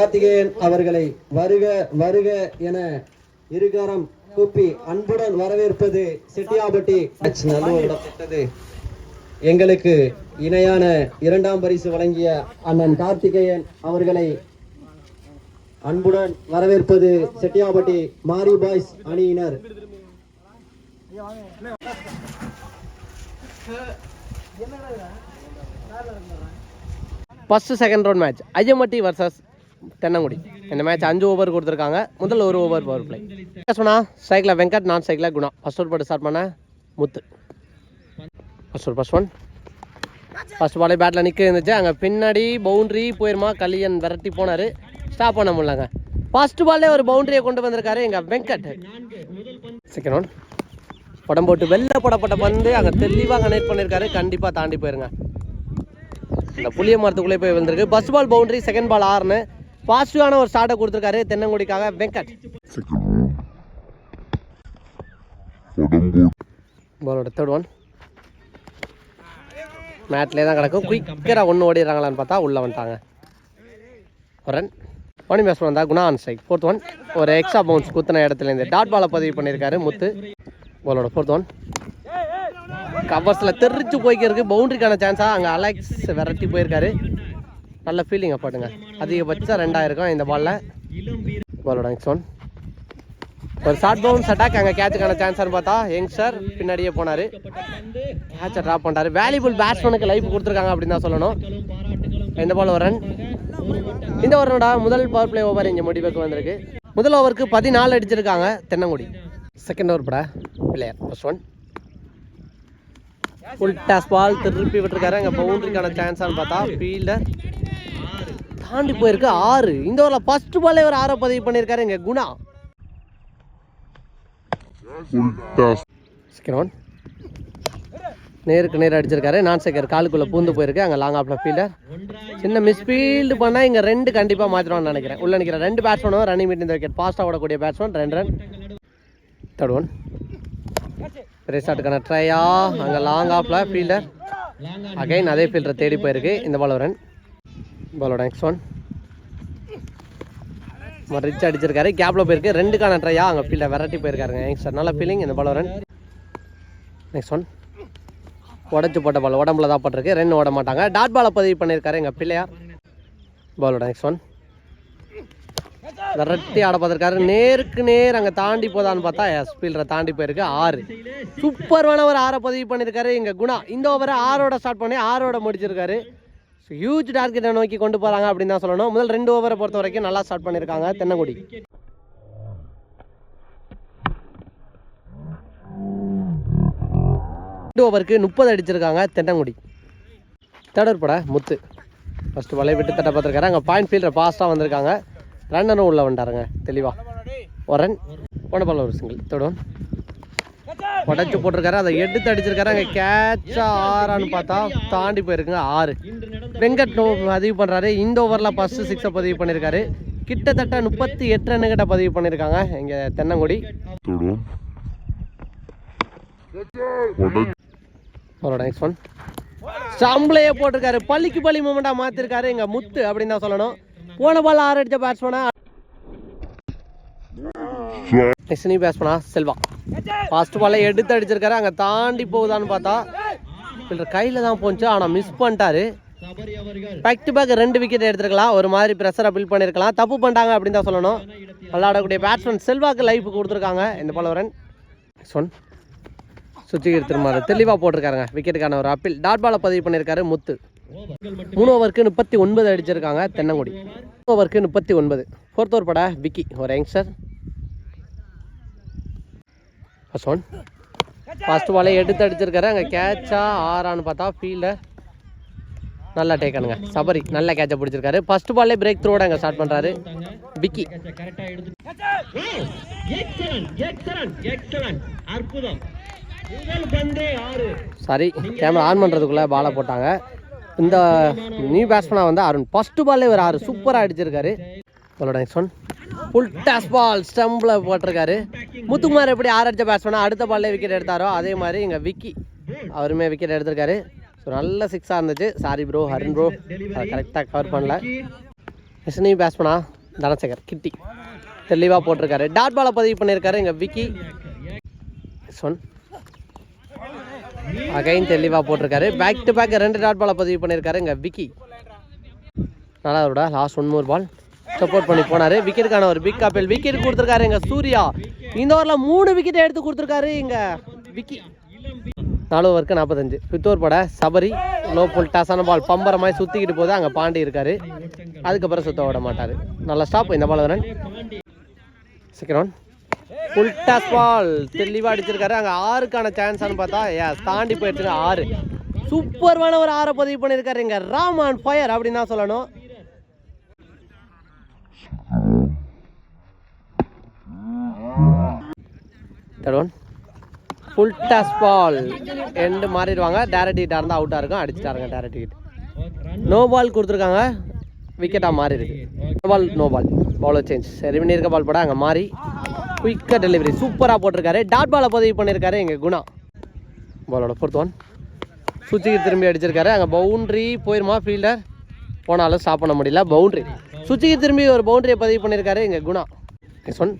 கார்த்திகேயன் அவர்களை வருக வருக என இருகரம் கூப்பி அன்புடன் வரவேற்பது செட்டியாபட்டி. Match நல்ல எங்களுக்கு இணையான இரண்டாம் பரிசு வழங்கிய அண்ணன் கார்த்திகேயன் அவர்களை அன்புடன் வரவேற்பது செட்டியாபட்டி மாரி பாய்ஸ் அணியினர். First second round match ஐயமட்டி versus Thennangudi. இந்த மேட்ச் அஞ்சு ஓவர் கொடுத்துருக்காங்க. முதல் ஒரு ஓவர் பவர் பிளே சொன்னா? சைக்கிளா வெங்கட் நான் சைக்கிளா குணா. ஃபர்ஸ்ட் ஓவர் போட்டு ஸ்டார்ட் பண்ண Muthu. First over first one first பாலே பேட்டில் நிற்க இருந்துச்சு. அங்கே பின்னாடி பவுண்ட்ரி போயிருமா? கலியன் விரட்டி போனார். ஸ்டாப் பண்ண முடியலங்க. ஃபர்ஸ்ட் பால்லே ஒரு பவுண்டரியை கொண்டு வந்திருக்காரு எங்கள் வெங்கட். செகண்ட் ஒன் படம் போட்டு வெளில போடப்பட்ட பந்து அங்கே தெளிவாக கனெக்ட் பண்ணியிருக்காரு கண்டிப்பாக தாண்டி போயிருங்க. இந்த புளிய மரத்துக்குள்ளே போய் வந்திருக்கு first ball boundary second ball ஆறுன்னு பாசிட்டிவான ஒரு ஸ்டார்ட்டை கொடுத்துருக்காரு தென்னங்குடிக்காக வெங்கட். பாலோட தேர்ட் ஒன் மேட்லேயே தான் கிடக்கும். குயிக்கராக ஒன்று ஓடிடுறாங்களான்னு பார்த்தா உள்ளே வந்துட்டாங்க. ஒரு ரன் ஒன் பேஸ் வந்தால் Guna on strike fourth one ஒரு எக்ஸ்ட்ரா பவுன்ஸ் குத்தின இடத்துலேருந்து டாட் பாலை பதிவு பண்ணியிருக்காரு முத்து. பாலோட ஃபோர்த் ஒன் கவர்ஸில் தெரிச்சு போய்க்கிறதுக்கு பவுண்டரிக்கான சான்ஸாக அங்கே அலெக்ஸ் விரட்டி போயிருக்காரு. நல்ல ஃபீலிங் அப்பாட்டுங்க அதிகபட்சம் ரெண்டாயிருக்கும் இந்த பாலில் பாலோட நெக்ஸ்ட் ஒன் ஒரு ஷார்ட் பவுன்ஸ் அட்டாக் அங்கே கேட்சுக்கான சான்ஸ்னு பார்த்தா யங்ஸ்டர் பின்னாடியே போனார். கேட்சை ட்ராப் பண்ணிட்டாரு. வேல்யூபிள் பேட்ஸ்மேனுக்கு லைஃப் கொடுத்துருக்காங்க அப்படின்னு தான் சொல்லணும். இந்த பால் ஒரு ரன் இந்த ஓவரோட முதல் பவர் பிளே ஓவர் இங்கே முடிவுக்கு வந்திருக்கு. முதல் ஓவருக்கு பதினாலு அடிச்சிருக்காங்க தென்னங்குடி. செகண்ட் ஓவர் பட player first one full toss ball திருப்பி விட்டுருக்காரு. அங்கே பவுண்டரிக்கான சான்ஸான்னு பார்த்தா ஃபீல்டர் தாண்டி போயிருக்கு ஆறு. இந்த ஓவரில் ஃபர்ஸ்ட் பாலே ஒரு ஆறை பதிவு பண்ணியிருக்காரு. எங்கள் குணா. செகண்ட் நேருக்கு நேர் அடிச்சிருக்காரு. நான் சேகர் காலுக்குள்ளே பூந்து போயிருக்கு. அங்கே லாங் ஆஃப்ல ஃபீல்டர் சின்ன மிஸ் ஃபீல்டு பண்ணால் இங்கே ரெண்டு கண்டிப்பாக மாற்றிடுவான்னு நினைக்கிறேன். உள்ள நினைக்கிறேன் ரெண்டு பேட்ஸ்மேனும் ரன்னிங் மீட் இந்த விக்கெட் ஃபாஸ்ட்டாக ஓடக்கூடிய பேட்ஸ்மேன் ரெண்டு ரன் தேர்ட் ஒன் ரீஸ்டார்ட்டுக்கான ட்ரையா அங்கே லாங் ஆஃப்ல ஃபீல்டர் அகைன் அதே ஃபீல்டரை தேடி போயிருக்கு. இந்த பால் ரன் பாலோட நெக்ஸ்ட் ஒன் ரிச் அடிச்சிருக்காரு. கேப்பில் போயிருக்கு. ரெண்டுக்கான ட்ரையா அங்கே ஃபீல்டை விரட்டி போயிருக்காருங்க. யங்ஸ்டர் நல்ல ஃபீலிங் இந்த பால் ரன் நெக்ஸ்ட் ஒன் உடச்சி போட்ட பால். உடம்புல தான் போட்டிருக்கு. ரெண்டு ஓட மாட்டாங்க. டாட் பாலை பதிவு பண்ணியிருக்காரு எங்கள் பிள்ளையார். பாலோட நெக்ஸ்ட் ஒன் விரட்டி ஆட பார்த்துருக்காரு. நேருக்கு நேர் அங்கே தாண்டி போதான்னு பார்த்தா எஸ் ஃபீல்டரை தாண்டி போயிருக்கு. ஆறு. சூப்பரான ஒரு ஆறை பதிவு பண்ணியிருக்காரு. எங்கள் குணா. இந்த ஓவரை ஆறோட ஸ்டார்ட் பண்ணி ஆறோட முடிச்சிருக்காரு. ஹியூஜ் டார்கெட்டை நோக்கி கொண்டு போகிறாங்க அப்படின்னு தான் சொல்லணும். முதல் ரெண்டு ஓவரை பொறுத்த வரைக்கும் நல்லா ஸ்டார்ட் பண்ணியிருக்காங்க தென்னங்குடி. ரெண்டு ஓவருக்கு முப்பது அடிச்சிருக்காங்க தென்னங்குடி. தேர்ட் பட முத்து. ஃபஸ்ட்டு வலை விட்டு தட்ட பார்த்துருக்காரு. அங்கே பாயிண்ட் ஃபீல்டர் ஃபாஸ்ட்டாக வந்திருக்காங்க. ரன்னரும் உள்ளே வந்துட்டாருங்க தெளிவாக ஒரு ரன் போன பால் ஒரு சிங்கிள் தேர்ட் ஒன் உடச்சி போட்டிருக்காரு அதை எடுத்து அடிச்சிருக்காரு. அங்கே கேட்சா ஆறான்னு பார்த்தா தாண்டி போயிருக்குங்க ஆறு. வெங்கட் நோ பதிவு பண்ணுறாரு இந்த ஓவரில் ஃபஸ்ட்டு சிக்ஸை பதிவு பண்ணியிருக்காரு கிட்டத்தட்ட முப்பத்தி எட்டு ரன்னுக்கிட்ட பதிவு பண்ணியிருக்காங்க இங்கே தென்னங்குடி. அவரோட நெக்ஸ்ட் ஒன் ஸ்டம்பிளையே போட்டிருக்காரு. பள்ளிக்கு பள்ளி மூமெண்ட்டாக மாற்றிருக்காரு எங்க முத்து அப்படின்னு தான் சொல்லணும். போன பால் ஆறு அடிச்ச பேட்ஸ்மேனா நெக்ஸ்ட் நீ பேட்ஸ்மேனா செல்வா. ஃபர்ஸ்ட் பால்ல எடுத்து அடிச்சிருக்காரு. அங்கே தாண்டி போகுதான்னு பார்த்தா கையில் தான் போச்சு. ஆனால் மிஸ் பண்ணிட்டாரு. பேக் டு பேக் ரெண்டு விக்கெட் எடுத்துருக்கலாம். ஒரு மாதிரி ப்ரெஷரை பில் பண்ணியிருக்கலாம் தப்பு பண்ணிட்டாங்க அப்படின்னு தான் சொல்லணும். விளையாடக்கூடிய பேட்ஸ்மேன் செல்வாக்கு லைஃப் கொடுத்துருக்காங்க. இந்த பலவரன் வரன் ஒன் சுத்திகர் திருமாறு தெளிவாக போட்டிருக்காருங்க. விக்கெட்டுக்கான ஒரு அப்பீல் டாட் பாலை பதிவு பண்ணியிருக்காரு முத்து. மூணு ஓவருக்கு முப்பத்தி ஒன்பது அடிச்சிருக்காங்க தென்னங்குடி. மூணு ஓவருக்கு முப்பத்தி ஒன்பது. ஃபோர்த் ஓவர் பட விக்கி ஒரு யங்ஸ்டர் ஃபர்ஸ்ட் ஒன் ஃபர்ஸ்ட் பாலே எடுத்து அடிச்சிருக்காரு. அங்கே கேட்சா ஆறான்னு பார்த்தா ஃபீல்டர் நல்லா டேக்கனுங்க சபரி நல்ல கேட்சை பிடிச்சிருக்காரு. ஃபர்ஸ்ட் பால்லே பிரேக் த்ரோட அங்கே ஸ்டார்ட் பண்ணுறாரு விக்கி சாரி கேமரா ஆன் பண்ணுறதுக்குள்ளே பாலை போட்டாங்க. இந்த நியூ பேட்ஸ்மேனாக வந்து அருண். ஃபஸ்ட்டு பால்லே ஒரு ஆறு சூப்பராக அடிச்சிருக்காரு. அவரோட next one full toss ball ஸ்டம்பில் போட்டிருக்காரு. முத்துக்குமார் எப்படி ஆறு அடித்த பேட்ஸ்மேனா அடுத்த பால்லே விக்கெட் எடுத்தாரோ அதே மாதிரி இங்கே விக்கி அவருமே விக்கெட் எடுத்திருக்காரு. ஸோ நல்ல சிக்ஸாக இருந்துச்சு. சாரி ப்ரோ ஹரின் ப்ரோ அதை கரெக்டாக கவர் பண்ணல. எஸ்னையும் பேஸ் பண்ணா தனசேகர் கிட்டி. தெளிவாக போட்டிருக்காரு. டாட் பாலை பதிவு பண்ணியிருக்காரு எங்கள் விக்கி. சொன் அகைன் தெளிவாக போட்டிருக்காரு. பேக் டு பேக் ரெண்டு டாட் பாலை பதிவு பண்ணியிருக்காரு எங்கள் விக்கி. நல்லா அவரோட last one more ball support பண்ணி போனார். விக்கெட்டுக்கான ஒரு பிக் அப்பேல் விக்கெட் கொடுத்துருக்காரு எங்கள் சூர்யா. இந்த ஓவரில் மூணு விக்கெட்டை எடுத்து கொடுத்துருக்காரு எங்கள் விக்கி. நாலு ஓவருக்கு நாற்பத்தஞ்சு பித்தூர் பட சபரி லோ புல் டாஸான பால் பம்பர மாதிரி சுற்றிக்கிட்டு போது அங்கே பாண்டி இருக்காரு. அதுக்கப்புறம் சுத்த விட மாட்டார். நல்ல ஸ்டாப் இந்த பால் வரன் second one full toss ball தெளிவாக அடிச்சிருக்காரு. அங்கே ஆறுக்கான சான்ஸான்னு பார்த்தா ஏ தாண்டி போயிடுச்சு ஆறு. சூப்பர்வான ஒரு ஆறை பதிவு பண்ணியிருக்காரு இங்கே. ராமான் ஃபயர் அப்படின்னு தான் சொல்லணும். Third one full toss ball ரெண்டு மாறிடுவாங்க. டேரக்ட் ஹிட்டாக இருந்தால் அவுட்டாக இருக்கும். அடிச்சிட்டாருங்க டேரக்ட் ஹிட் நோ பால் கொடுத்துருக்காங்க. விக்கெட்டாக மாறி இருக்கு no ball no ball bowler change சரி பண்ணியிருக்க பால் போட. அங்கே மாறி. குயிக்காக டெலிவரி சூப்பராக போட்டிருக்காரு. டாட் பாலை பதிவு பண்ணியிருக்காரு எங்கள் குணா. பாலோட ஃபோர்த் ஒன் சுச்சிக்கு திரும்பி அடிச்சிருக்காரு. அங்கே பவுண்ட்ரி போயிருமா ஃபீல்டர் போனாலும் ஸ்டாப் பண்ண முடியல. பவுண்ட்ரி சுச்சிக்கு திரும்பி ஒரு பவுண்டரியை பதிவு பண்ணியிருக்காரு எங்கள் குணா. நெக்ஸ்ட் ஒன்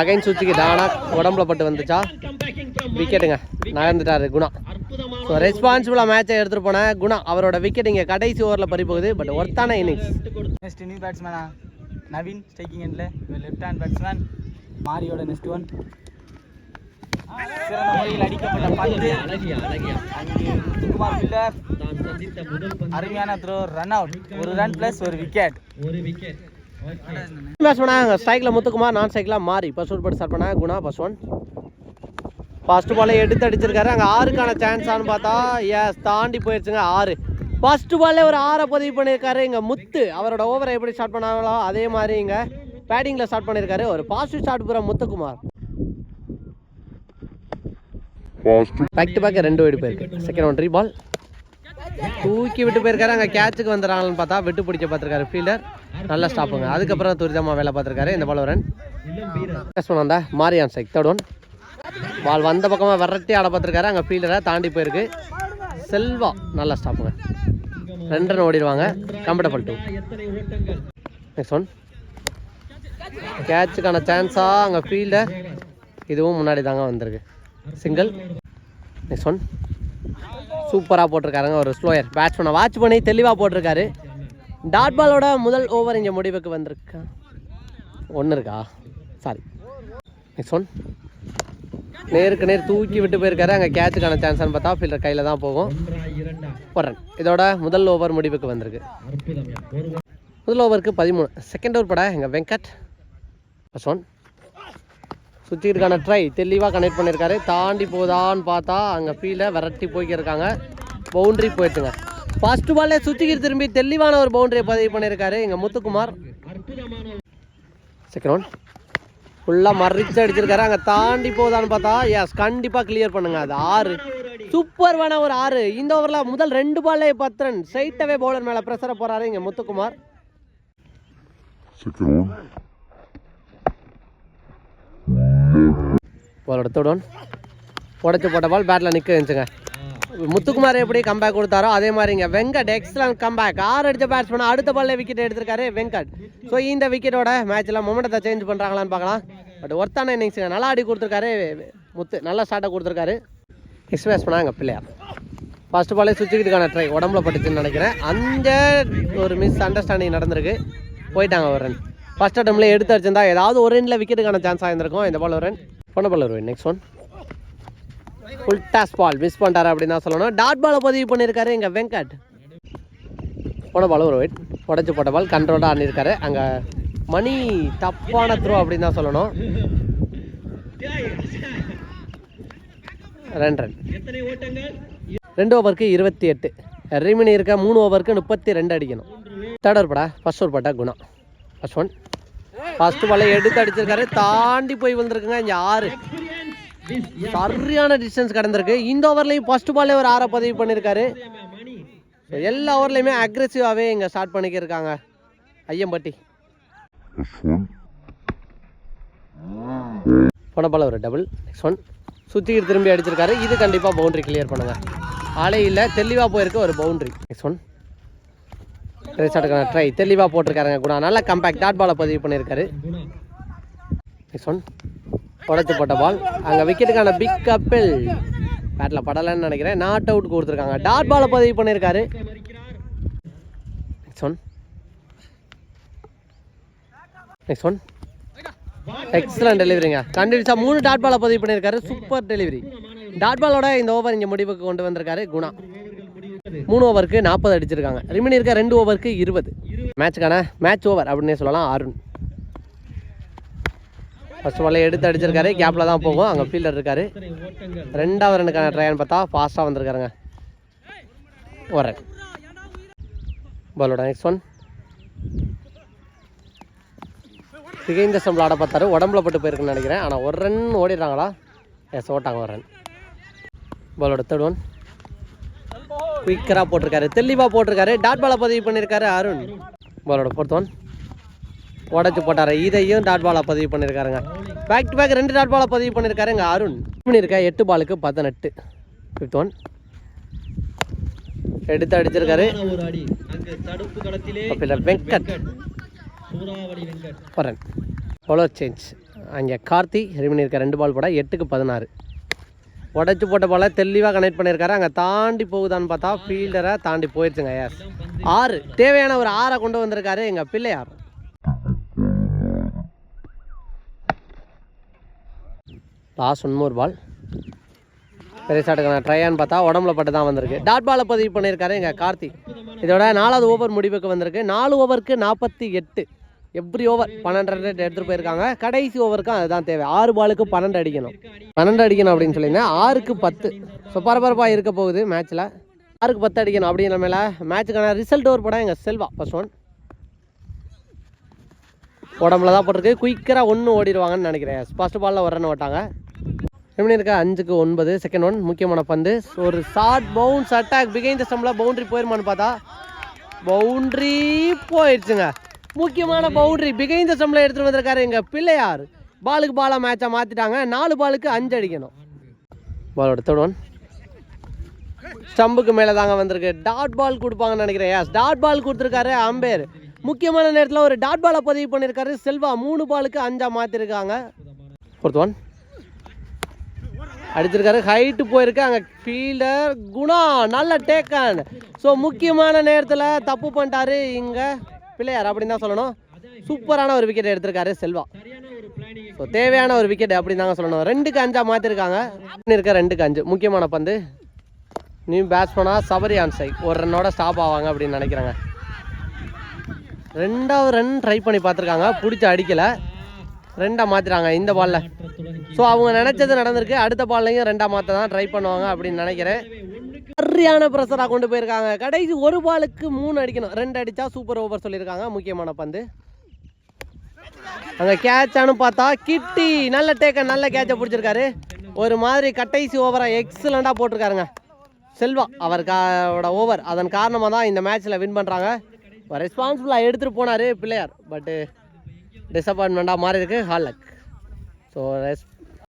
அகைன் சுவிட்சுக்கு தானா உடம்புல பட்டு வந்துச்சா? விக்கெட்டுங்க நகர்ந்துட்டாரு குணா. ஸோ ரெஸ்பான்சிபிளாக மேட்சை எடுத்துகிட்டு போன குணா அவரோட விக்கெட் இங்கே கடைசி ஓவரில் பறி போகுது பட் ஒர்த்தான இன்னிங்ஸ் நெக்ஸ்ட் நியூ பேட்ஸ்மேனா நவீன் ஸ்ட்ரைக்கிங் எண்டில் லெஃப்ட் ஹேண்ட் பேட்ஸ்மேன் மாரியோட நெக்ஸ்ட் ஒன் சிறந்த முறையில் அடிக்கப்பட்ட பந்து. பில்லர். அருமையான த்ரோ ரன் அவுட் ஒரு ரன் பிளஸ் ஒரு விக்கெட் பேட்ஸ்மேனா ஸ்ட்ரைக்கில் முத்துக்குமார் நான் ஸ்ட்ரைக்கில் மாறி. ஃபர்ஸ்ட் ஒரு பட்டு ஸ்டார்ட் பண்ண குணா ஃபர்ஸ்ட் ஒன் ஃபர்ஸ்ட் பாலை எடுத்து அடிச்சிருக்காரு. அங்கே ஆறுக்கான சான்ஸான்னு பார்த்தா எஸ் தாண்டி போயிடுச்சுங்க ஆறு. ஃபர்ஸ்ட் பால்லே ஒரு ஆறை பதிவு பண்ணியிருக்காரு. இங்கே முத்து அவரோட ஓவரை எப்படி ஸ்டார்ட் பண்ணாங்களோ அதே மாதிரி இங்கே பேட்டிங்கில் ஸ்டார்ட் பண்ணியிருக்காரு. ஒரு பாசிட்டிவ் ஸ்டார்ட் போகிற முத்துக்குமார். பேக் டு பேக் ரெண்டு வீடு போயிருக்கு. செகண்ட் ஒன் த்ரீ பால் தூக்கி விட்டு போயிருக்காரு. அங்கே கேட்சுக்கு வந்துடுறாங்கன்னு பார்த்தா விட்டு பிடிக்க பார்த்துருக்காரு. ஃபீல்டர் நல்லா ஸ்டாப்புங்க அதுக்கப்புறம் துரிதமாக வேலை பார்த்துருக்காரு இந்த பால் ரன் பேட்ஸ்மேன் வந்தா மாரியான் சைக். தேர்ட் ஒன் பால் வந்த பக்கமாக விரட்டி ஆட பார்த்துருக்காரு. அங்கே ஃபீல்டரை தாண்டி போயிருக்கு. செல்வா நல்லா ஸ்டாப்புங்க ரெண்டு ரன் ஓடிடுவாங்க. கம்ஃபர்டபுள் டூ நெக்ஸ்ட் ஒன் கேட்சுக்கான சான்ஸாக அங்கே ஃபீல்டர் இதுவும் முன்னாடி தாங்க வந்திருக்கு. சிங்கிள் நெக்ஸ்ட் ஒன் சூப்பராக போட்டிருக்காருங்க ஒரு ஸ்லோயர் பேட்ஸ்மேனை வாட்ச் பண்ணி தெளிவாக போட்டிருக்காரு. டாட் பாலோட முதல் ஓவர் இங்கே முடிவுக்கு வந்திருக்கா. ஒன்று இருக்கா? சாரி நெக்ஸ்ட் ஒன் நேருக்கு நேர் தூக்கி விட்டு போயிருக்காரு. அங்கே கேட்சுக்கான சான்ஸ்னு பார்த்தா ஃபீல்டர் கையில் தான் போகும். போடுறேன் இதோட முதல் ஓவர் முடிவுக்கு வந்திருக்கு. முதல் ஓவருக்கு பதிமூணு. செகண்ட் ஓவர் பட எங்கள் வெங்கட். ஃபர்ஸ்ட் ஒன் சுற்றிருக்கான ட்ரை தெளிவாக கனெக்ட் பண்ணியிருக்காரு. தாண்டி போதான்னு பார்த்தா அங்கே ஃபீல்டை விரட்டி போய்க்கிருக்காங்க பவுண்ட்ரி போயிட்டுங்க ஃபர்ஸ்ட் பால்லே சுற்றிக்கிட்டு திரும்பி தெளிவான ஒரு பவுண்டரியை பதிவு பண்ணியிருக்காரு எங்கள் முத்துக்குமார். செகண்ட் ஒன் ஃபுல்லாக மறிச்சு அடிச்சிருக்காரு. அங்கே தாண்டி போதான்னு பார்த்தா எஸ் கண்டிப்பாக கிளியர் பண்ணுங்க. அது ஆறு. சூப்பர் வேணா ஒரு ஆறு. இந்த ஓவரில் முதல் ரெண்டு பால்லே பத்து ரன் ஸ்ட்ரைட்டாகவே பவுலர் மேலே ப்ரெஷரை போகிறாரு இங்கே முத்துக்குமார். பாலோட தேர்ட் ஒன் உடச்சி போட்ட பால் பேட்டில் நிற்க இருந்துச்சுங்க முத்துக்குமார் எப்படி கம்பேக் கொடுத்தாரோ அதே மாதிரிங்க வெங்கட் எக்ஸலன்ட் கம்பேக் ஆறு அடித்த பேட்ஸ்மேன் அடுத்த பால்ல விக்கெட் எடுத்திருக்காரு வெங்கட். ஸோ இந்த விக்கெட்டோட மேட்ச்சில் மொமெண்டத்தை சேஞ்ச் பண்ணுறாங்களான்னு பார்க்கலாம். பட் ஒர்த்தான இன்னிங்ஸுங்க நல்லா அடி கொடுத்துருக்காரு முத்து நல்ல ஸ்டார்ட்டை கொடுத்துருக்காரு. நெக்ஸ்ட் பண்ணாங்க எங்கள் பிள்ளையார். ஃபர்ஸ்ட் பாலே சுவிட்சுக்கிட்டுக்கான ட்ரை உடம்புல பட்டுச்சுன்னு நினைக்கிறேன். அந்த ஒரு மிஸ் அண்டர்ஸ்டாண்டிங் நடந்திருக்கு. போயிட்டாங்க ஒரு ரன் ஃபஸ்ட் அட்டம்ல எடுத்து வச்சிருந்தா ஏதாவது ஒரு ரன்ல விக்கெட்டுக்கான சான்ஸ் ஆயிருந்திருக்கும் இந்த பால் ஒரு ரன் பொண்ணு ball next one full toss ball miss பண்ணிட்டாரு அப்படின்னு தான் சொல்லணும். டாட் பாலை பதிவு பண்ணியிருக்காரு எங்கள் வெங்கட். போன பால் ஒரு வெயிட் உடச்சி போட்ட பால் கண்ட்ரோலாக ஆடிருக்காரு அங்கே மணி தப்பான த்ரோ அப்படின்னு தான் சொல்லணும். ரெண்டு ரன் ரெண்டு ஓவருக்கு இருபத்தி எட்டு. ரிமினி இருக்க மூணு ஓவருக்கு முப்பத்தி ரெண்டு அடிக்கணும். தேர்ட் ஓவர் படா ஃபஸ்ட் ஓவர் பட்டா குணா ஃபஸ்ட் ஒன் ஃபர்ஸ்ட் பாலை எடுத்து அடிச்சிருக்காரு. தாண்டி போய் வந்திருக்குங்க இங்கே ஆறு. சரியான டிஸ்டன்ஸ் கடந்திருக்கு. இந்த ஓவர்லையும் ஃபர்ஸ்ட் பால்லே ஒரு ஆறை பதிவு பண்ணியிருக்காரு எல்லா ஓவர்லையுமே அக்ரெசிவாகவே இங்கே ஸ்டார்ட் பண்ணிக்கிருக்காங்க. ஐயம்பட்டி. போன பால் ஒரு டபுள் நெக்ஸ்ட் ஒன் சுற்றிக்கிட்டு திரும்பி அடிச்சிருக்காரு. இது கண்டிப்பாக பவுண்டரி கிளியர் பண்ணுங்க. ஆளே இல்லை. தெளிவாக போயிருக்கு ஒரு பவுண்டரி நெக்ஸ்ட் ஒன் ரிசார்ட்டுக்கான ட்ரை தெளிவாக போட்டிருக்காருங்க குணா. நல்லா கம்பேக்ட் டாட் பாலை பதிவு பண்ணியிருக்காரு. நெக்ஸ்ட் ஒன் உடச்சி போட்ட பால் அங்கே விக்கெட்டுக்கான பிக் கப்பில் பேட்டில் படலைன்னு நினைக்கிறேன். நாட் அவுட் கொடுத்துருக்காங்க. டாட் பாலை பதிவு பண்ணியிருக்காரு. Next one next one excellent டெலிவரிங்க கண்டிப்பாக மூணு டாட் பாலை பதிவு பண்ணியிருக்காரு. சூப்பர் டெலிவரி டாட் பாலோட இந்த ஓவர் இங்கே முடிவுக்கு கொண்டு வந்திருக்காரு குணா. மூணு ஓவருக்கு நாற்பது அடிச்சிருக்காங்க. ரிமினி இருக்க ரெண்டு ஓவருக்கு இருபது. மேட்சுக்கான மேட்ச் ஓவர் அப்படின்னே சொல்லலாம் அருண். ஃபர்ஸ்ட் பாலை எடுத்து அடிச்சிருக்காரு. கேப்பில் தான் போகும். அங்கே ஃபீல்டர் இருக்காரு. ரெண்டாவது ரனுக்கான ட்ரையான்னு பார்த்தா ஃபாஸ்ட்டாக வந்திருக்காருங்க. ஒரு. ரன் பாலோட நெக்ஸ்ட் ஒன் திகைந்த சம்பளம் ஆட பார்த்தாரு. உடம்புல பட்டு போயிருக்குன்னு நினைக்கிறேன். ஆனால் ஒரு ரன் ஓடிடுறாங்களா? எஸ் ஓட்டாங்க ஒரு ரன் பாலோட தேர்ட் ஒன் குயிக்கராக போட்டிருக்காரு. தெளிவாக போட்டிருக்காரு. டாட் பாலை பதிவு பண்ணியிருக்காரு அருண். பாலோட ஃபோர்த் ஒன் உடச்சி போட்டார். இதையும் டாட் பாலை பதிவு பண்ணியிருக்காருங்க. பேக் டு பேக் ரெண்டு டாட் பாலை பதிவு பண்ணியிருக்காருங்க அருண். பண்ணியிருக்கா எட்டு பாலுக்கு பதினெட்டு. ஃபிஃப்த் ஒன் எடுத்து அடிச்சிருக்காரு. வெங்கட் சூறாவளி வெங்கட் சேஞ்ச் அங்கே கார்த்தி ரிமினி இருக்க ரெண்டு பால் போட எட்டுக்கு பதினாறு. உடச்சி போட்ட போல் தெளிவாக கனெக்ட் பண்ணியிருக்காரு. அங்கே தாண்டி போகுதான்னு பார்த்தா ஃபீல்டரை தாண்டி போயிடுச்சுங்க எஸ் ஆறு. தேவையான ஒரு ஆறை கொண்டு வந்திருக்காரு எங்கள் பிள்ளையார். லாஸ்ட் ஒன் பால் பெருசாக பெருசாட்டுக்கான ட்ரையான்னு பார்த்தா உடம்புல பட்டு தான் வந்திருக்கு. டாட் பாலை பதிவு பண்ணியிருக்காரு எங்கள் கார்த்தி. இதோட நாலாவது ஓவர் முடிவுக்கு வந்திருக்கு. நாலு ஓவருக்கு நாற்பத்தி எட்டு. எவ்ரி ஓவர் பன்னெண்டு ரன் ரேட் எடுத்துகிட்டு போயிருக்காங்க. கடைசி ஓவருக்கும் அதுதான் தேவை. ஆறு பாலுக்கு பன்னெண்டு அடிக்கணும். பன்னெண்டு அடிக்கணும் அப்படின்னு சொல்லியிருந்தேன். ஆறுக்கு பத்து. ஸோ பரபரப்பாக இருக்க போகுது மேட்ச்சில் ஆறுக்கு பத்து அடிக்கணும் அப்படிங்கிற மேலே மேட்சுக்கான ரிசல்ட் ஓவர் படம் எங்கள் செல்வா ஃபர்ஸ்ட் ஒன் உடம்புல தான் போட்டிருக்கு. குயிக்கராக ஒன்று ஓடிடுவாங்கன்னு நினைக்கிறேன். ஃபஸ்ட் பாலில் ஒரு ரன் ஓட்டாங்க. எப்படி இருக்கா? அஞ்சுக்கு ஒன்பது. செகண்ட் ஒன் முக்கியமான பந்து. ஒரு ஷார்ட் பவுன்ஸ் அட்டாக் பிகைந்த ஸ்டம்பில் பவுண்ட்ரி போயிருமான்னு பார்த்தா பவுண்ட்ரி போயிடுச்சுங்க. முக்கியமான பவுண்டரி பிகைந்த சம்பளம் எடுத்துகிட்டு வந்திருக்காரு எங்கள் பிள்ளையார். பாலுக்கு பாலாக மேட்சை மாற்றிட்டாங்க நாலு பாலுக்கு அஞ்சு அடிக்கணும். பாலோட தேர்ட் ஸ்டம்புக்கு மேலே தாங்க வந்திருக்கு. டாட் பால் கொடுப்பாங்கன்னு நினைக்கிறேன். எஸ் டாட் பால் கொடுத்துருக்காரு அம்பேர். முக்கியமான நேரத்தில் ஒரு டாட் பாலை பதிவு பண்ணியிருக்காரு செல்வா மூணு பாலுக்கு அஞ்சா மாற்றிருக்காங்க ஒருத்தவன் அடிச்சிருக்காரு. ஹைட்டு போயிருக்கு. அங்கே ஃபீல்டர் குணா நல்ல டேக்கன் ஸோ முக்கியமான நேரத்தில் தப்பு பண்ணிட்டாரு இங்கே பிள்ளையார் அப்படின்னு தான் சொல்லணும். சூப்பரான ஒரு விக்கெட் எடுத்திருக்காரு செல்வா. ஸோ தேவையான ஒரு விக்கெட் அப்படின்னு தாங்க சொல்லணும். ரெண்டுக்கு அஞ்சா மாற்றிருக்காங்க இருக்க ரெண்டுக்கு அஞ்சு முக்கியமான பந்து. நியூ பேட்ஸ்மேனாக சபரி ஆன்சை ஒரு ரன்னோட ஸ்டாப் ஆவாங்க அப்படின்னு நினைக்கிறாங்க. ரெண்டாவது ரன் ட்ரை பண்ணி பார்த்துருக்காங்க. பிடிச்சி அடிக்கலை. ரெண்டாக மாற்றிட்டாங்க இந்த பாலில் ஸோ அவங்க நினச்சது நடந்திருக்கு. அடுத்த பால்லையும் ரெண்டாக மாற்ற தான் ட்ரை பண்ணுவாங்க அப்படின்னு நினைக்கிறேன். சரியான ப்ரெஷராக கொண்டு போயிருக்காங்க. கடைசி ஒரு பாலுக்கு மூணு அடிக்கணும். ரெண்டு அடித்தா சூப்பர் ஓவர் சொல்லியிருக்காங்க. முக்கியமான பந்து. அங்கே கேட்சானு பார்த்தா கிட்டி நல்ல டேக்க நல்ல கேட்சை பிடிச்சிருக்காரு. ஒரு மாதிரி கடைசி ஓவராக எக்ஸலண்ட்டாக போட்டிருக்காருங்க. செல்வா அவருக்கோட ஓவர் அதன் காரணமாக தான் இந்த மேட்ச்சில் வின் பண்ணுறாங்க ரெஸ்பான்சிபிளாக எடுத்துகிட்டு போனார் பிள்ளையார். பட்டு டிசப்பாயின்மெண்ட்டாக மாறி இருக்குது ஹால் லக் ஸோ ரெஸ்